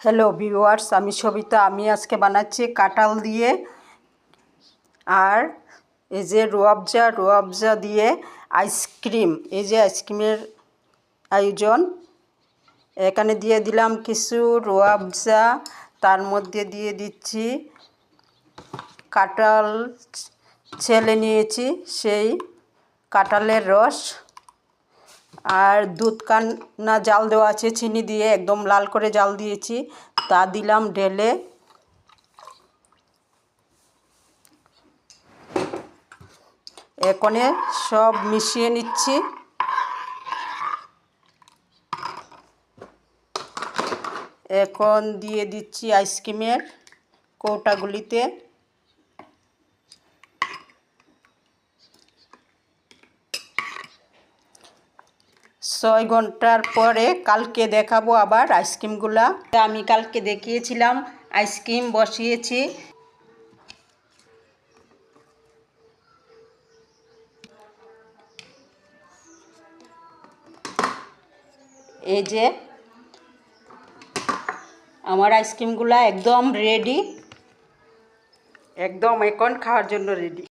Hello viewers আমি সবিতা। আমি আজকে বানাচ্ছি কাঁঠাল দিয়ে আর এই যে রোয়াবজা রোয়াবজা দিয়ে আইসক্রিম। এই যে আইসক্রিমের আয়োজন। এখানে দিয়ে দিলাম কিছু রোয়াবজা, তার মধ্যে দিয়ে দিচ্ছি কাঁঠাল, ছেলে নিয়েছি সেই কাঁঠালের রস। আর দুধ কান্না জাল দেওয়া আছে, চিনি দিয়ে একদম লাল করে জাল দিয়েছি। তা দিলাম ঢেলে। এখানে সব মিশিয়ে নিচ্ছি। এখন দিয়ে দিচ্ছি আইসক্রিমের কৌটাগুলিতে। ছয় ঘণ্টার পরে কালকে দেখাবো আবার আইসক্রিমগুলা। আমি কালকে দেখিয়েছিলাম, আইসক্রিম বসিয়েছি। এই যে আমার আইসক্রিমগুলা একদম রেডি একদম এখন খাওয়ার জন্য রেডি